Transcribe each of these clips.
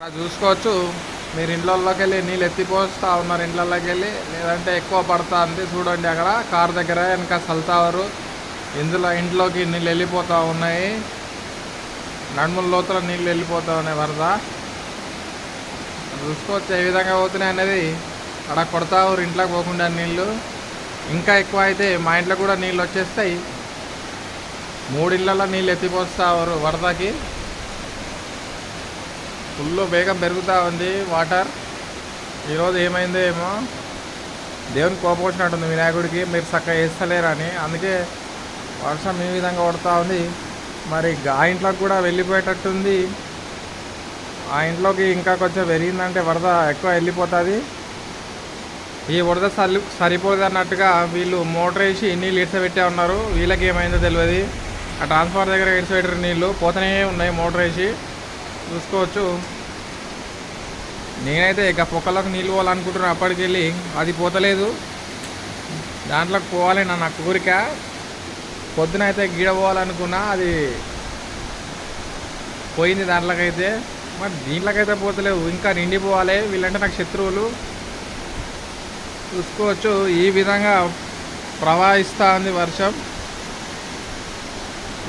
అలా చూసుకోవచ్చు. మీరు ఇండ్లలోకి వెళ్ళి నీళ్ళు ఎత్తిపోస్తా ఉన్నారు ఇండ్లలోకి వెళ్ళి లేదంటే ఎక్కువ పడతా ఉంది చూడండి అక్కడ. కార్ దగ్గర వెనక సల్తావరు. ఇందులో ఇంట్లోకి నీళ్ళు వెళ్ళిపోతూ ఉన్నాయి. నడుముల లోతుల నీళ్ళు వెళ్ళిపోతూ ఉన్నాయి వరద. చూసుకోవచ్చు ఏ విధంగా పోతున్నాయి అనేది. అక్కడ కొడతా ఊరు ఇంట్లోకి పోకుండా నీళ్ళు. ఇంకా ఎక్కువ అయితే మా ఇంట్లో కూడా నీళ్ళు వచ్చేస్తాయి. మూడిళ్ళల్లో నీళ్ళు ఎత్తిపోస్తావారు వరదకి. ఫుల్ వేగం పెరుగుతూ ఉంది వాటర్. ఈరోజు ఏమైందో ఏమో. దేవుని కోపం వచ్చినట్టుంది వినాయకుడికి మీరు చక్కగా వేస్తలేరని అందుకే వర్షం ఈ విధంగా కొడుతూ ఉంది. మరి ఆ ఇంట్లోకి కూడా వెళ్ళిపోయేటట్టుంది. ఆ ఇంట్లోకి ఇంకా కొంచెం పెరిగిందంటే వరద ఎక్కువ వెళ్ళిపోతుంది. ఈ వరద సరి సరిపోదు అన్నట్టుగా వీళ్ళు మోటర్ వేసి నీళ్ళు ఇడిసబెట్టే ఉన్నారు. వీళ్ళకి ఏమైందో తెలియదు. ఆ ట్రాన్స్ఫార్ దగ్గర ఇడిసబెట్టారు నీళ్ళు పోతూనే ఉన్నాయి మోటర్ వేసి. చూసుకోవచ్చు. నేనైతే ఇక పొక్కలకు నీళ్ళు పోవాలనుకుంటున్నాను అప్పటికి వెళ్ళి అది పోతలేదు. దాంట్లోకి పోవాలి నా నా కోరిక. పొద్దున అయితే గీడ పోవాలనుకున్నా అది పోయింది దాంట్లోకైతే. మరి దీంట్లోకైతే పోతలేవు. ఇంకా నిండిపోవాలి. వీళ్ళంటే నాకు శత్రువులు. చూసుకోవచ్చు. ఈ విధంగా ప్రవహిస్తూ ఉంది వర్షం.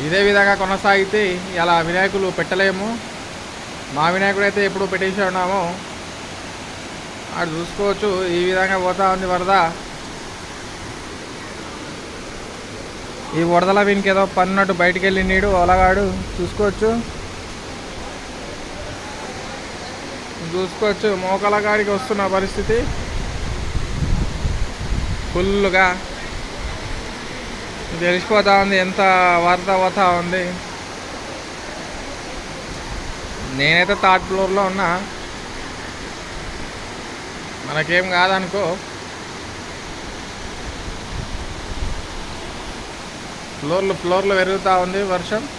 ఇదే విధంగా కొనసాగితే ఇలా వినాయకులు పెట్టలేము. మా వినాయకుడు అయితే ఎప్పుడు పెట్టేసి ఉన్నాము. అటు చూసుకోవచ్చు ఈ విధంగా పోతా ఉంది వరద. ఈ వరదల వీనికి ఏదో పన్నట్టు బయటికి వెళ్ళి నీడు ఒలగాడు చూసుకోవచ్చు. చూసుకోవచ్చు మోకాల గాడికి వస్తున్న పరిస్థితి. ఫుల్గా తెలిసిపోతా ఉంది ఎంత వరద పోతా ఉంది. నేనైతే థర్డ్ ఫ్లోర్లో ఉన్నా. మనకేం కాదనుకో. ఫ్లోర్లు ఫ్లోర్లు పెరుగుతూ ఉంది వర్షం.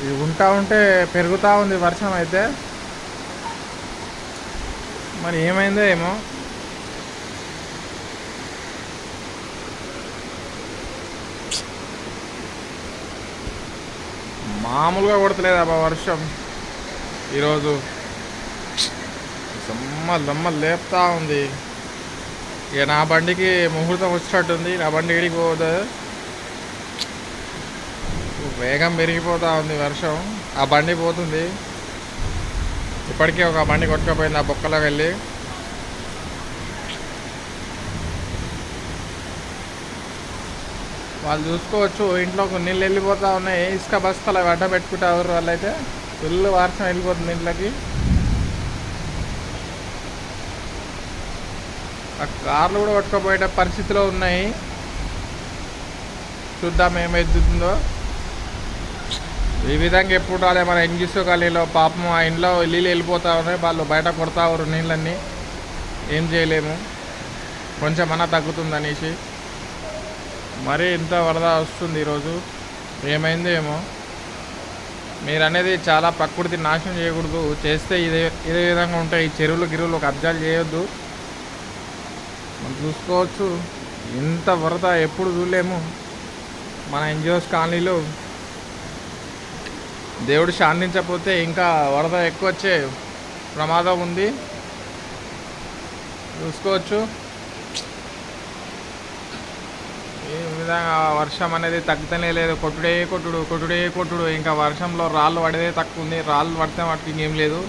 ఇది ఉంటా ఉంటే పెరుగుతూ ఉంది వర్షం అయితే. మరి ఏమైందో ఏమో. మామూలుగా కొడతలేదు అబ్బా వర్షం. ఈరోజు సమ్మ లమ్మ లేపుతా ఉంది. ఇక నా బండికి ముహూర్తం వచ్చినట్టుంది. నా బండి ఇడికి వేగం పెరిగిపోతూ ఉంది వర్షం. ఆ బండి పోతుంది. ఇప్పటికే ఒక బండి కొట్టుకపోయింది ఆ బొక్కలో వెళ్ళి వాళ్ళు చూసుకోవచ్చు. ఇంట్లోకి నీళ్ళు వెళ్ళిపోతూ ఉన్నాయి. ఇసుక బస్తాలు అవి అడ్డ పెట్టుకుంటారు వాళ్ళైతే. ఫుల్ వర్షం వెళ్ళిపోతుంది ఇంట్లోకి. ఆ కార్లు కూడా పట్టుకోపోయే పరిస్థితిలో ఉన్నాయి. చూద్దాం ఏమైతుందో ఈ విధంగా ఎప్పుడు రాలే మన ఎంగిసో కాలనీలో. పాపం ఆ ఇంట్లో నీళ్ళు వెళ్ళిపోతా ఉన్నాయి. వాళ్ళు బయట కొడతా ఉన్నారు నీళ్ళన్నీ. ఏం చేయలేము. కొంచెం అన్నా తగ్గుతుంది అనేసి. మరీ ఇంత వరద వస్తుంది ఈరోజు? ఏమైందో ఏమో. మీరు అనేది చాలా ప్రకృతి నాశనం చేయకూడదు. చేస్తే ఇదే ఇదే విధంగా ఉంటాయి. చెరువులు గిరువులు కబ్జాలు చేయొద్దు. మనం చూసుకోవచ్చు. ఇంత వరద ఎప్పుడు చూడలేము. మన ఎన్జిఓస్ కాలనీలో దేవుడు శాంతించకపోతే ఇంకా వరద ఎక్కువ వచ్చే ప్రమాదం ఉంది. చూసుకోవచ్చు ఈ విధంగా వర్షం అనేది తగ్గుతనే లేదు. కొట్టుడే కొట్టుడు కొట్టుడే కొట్టుడు. ఇంకా వర్షంలో రాళ్ళు పడేదే తక్కువ ఉంది. రాళ్ళు పడితే మటుకు ఇంకేం లేదు.